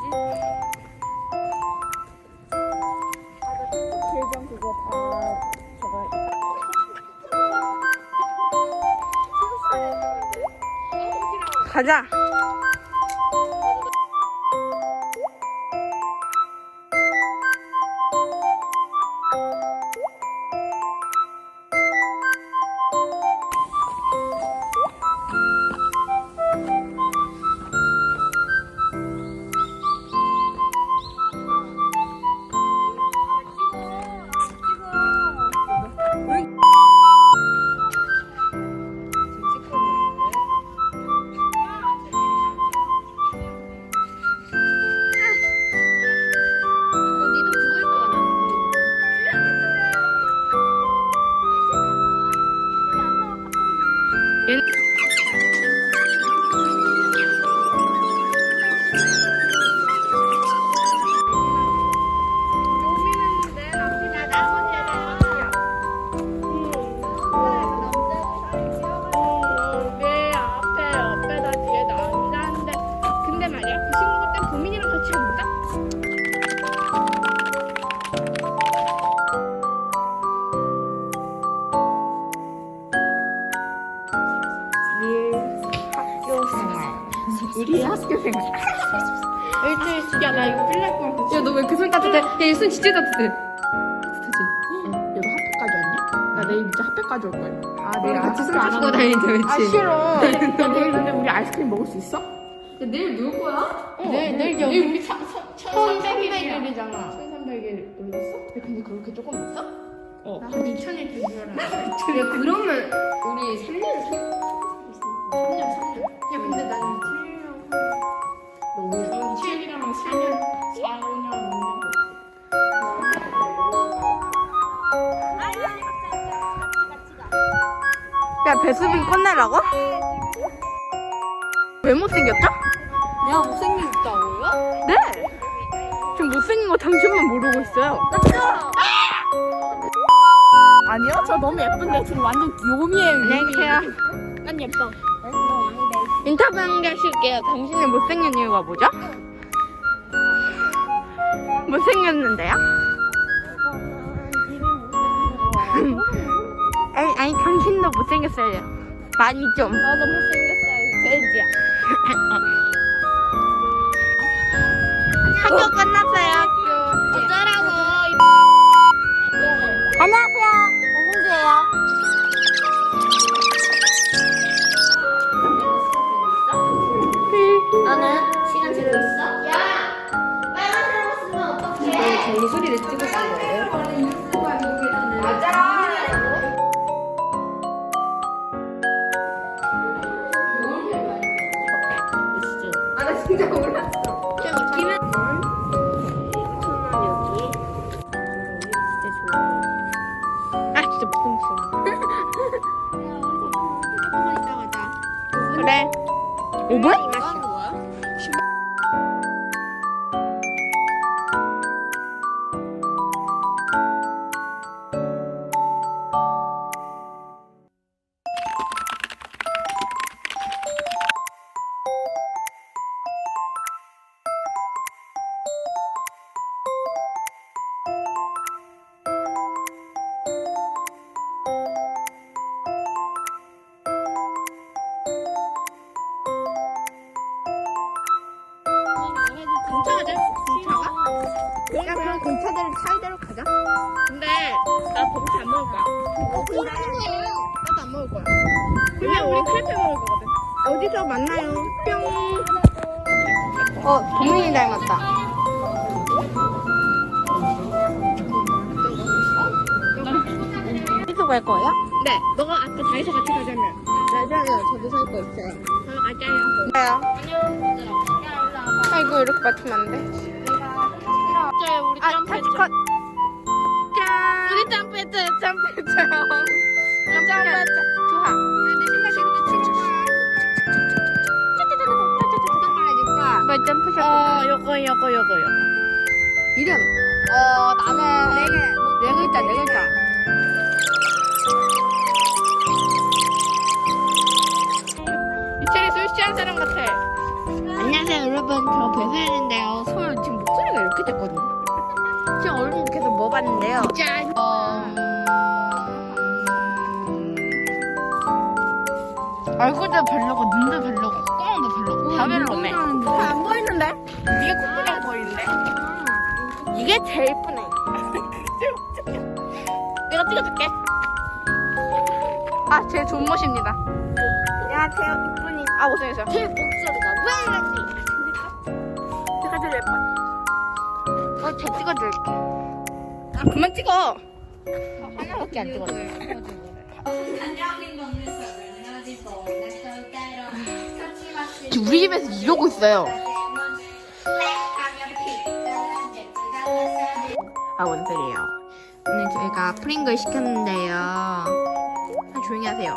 가지? 길병 그거 다 저거 가자. 내 야 나 이거 필날 것 같아 야, 너 왜 그 손 따뜻해? 야, 이손 진짜 따뜻해. 따뜻하지? 얘도 핫팩까지 왔냐? 나 내일 진짜 핫팩까지 올 거야 아, 내일 내가 같이 아이스크림 손안 잡고 하는데. 다니는데, 아 그치? 싫어 야 내일 근데 우리 아이스크림 먹을 수 있어? 야, 내일 놀 거야? 내일 내일 여기 우리 1300일이잖아 1300일 놀았어? 야, 근데 그렇게 조금 먹어? 어. 한 2000일 줄 알아 야, 그러면 우리 3년, 3년, 3년. 배수빈 끝내라고? 왜 못생겼죠? 내가 못생겼다고요? 네! 지금 못생긴 거 당신만 모르고 있어요. 아니요 저 너무 예쁜데 지금 완전 요미예요 안녕하세요. 난 예뻐 인터뷰 하실게요. 당신이 못생긴 이유가 뭐죠? 못생겼는데요? 아니, 당신도 못생겼어요. 많이 좀. 나도 못생겼어요 돼지야 학교 끝났어요, 학교. 어쩌라고 안녕하세요. 홍수예요. 너는 시간 재고 있어? 야! 빨간색 옷 쓰면 어떡해? 저희 소리를 있는 거예요? 맞아! 아, 공차대로 사이대로 가자 근데 나 버블티 안 먹을 거야 어, 거예요. 나도 안 먹을 거야 그냥 우리 크레페 먹을 거거든 어디서 만나요 뿅 어, 동민이 닮았다. 어디서 갈 거예요? 네 너가 아까 다이소 같이 가자면 맞아요 저도 살 거 있어요 저도 가자요 가요. 아이고, 이렇게 맞추면 안 돼. 저요 우리 아, 점프했죠 컷. 짠! 우리 점프했죠 점프했어요. 점프했죠. 좋아. 뭐 점프샷. 어 요거 요거 요거 요거 이름. 어, 나는 네 개. 네 글자, 네 글자. 이철이 술 취한 사람 같아 안녕하세요 여러분 저 배수연인데요 서울 지금 목소리가 이렇게 됐거든요 지금 얼른 계속 뭐 봤는데요? 짠 어, 얼굴도 별로고, 눈도 별로고, 꽁도 별로고. 자벨로네. 안 보이는데? 이게 코끼리가 보이는데? 이게 제일 이쁘네. 내가 찍어줄게. 아, 제 존멋입니다. 안녕하세요. 이쁜이. 아, 못생겼어요. 제 목소리가 왜 이러지? 제가 제일 예뻐. 어, 제 찍어줄게. 아, 그만 찍어. 하나밖에 안 찍었어. 지금 우리 집에서 이러고 있어요. 아, 뭔 소리예요? 오늘 저희가 프링글 시켰는데요. 아, 조용히 하세요.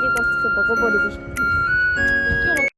어디 갔어? 먹어버리고 싶은데.